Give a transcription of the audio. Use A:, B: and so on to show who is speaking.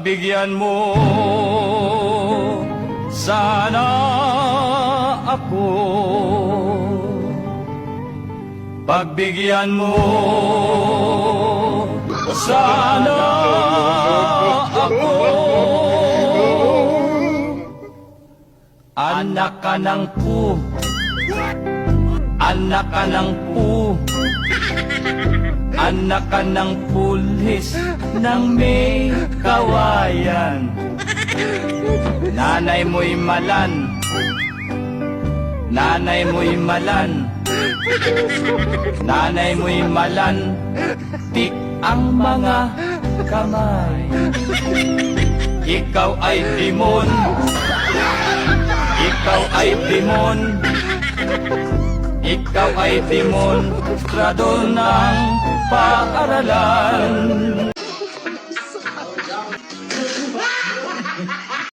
A: Pagbigyan mo. Sana ako Pagbigyan mo. Sana ako. Anak ka ng pu. Anak ka ng pu. Anak ka ng pulis ng may kawayan. Nanay mo'y malan. Nanay mo'y malan. Nanay mo'y malan. Tik ang mga kamay. Ikaw ay dimon Ikaw ay dimon ikaw ay demonstrado ng paaralan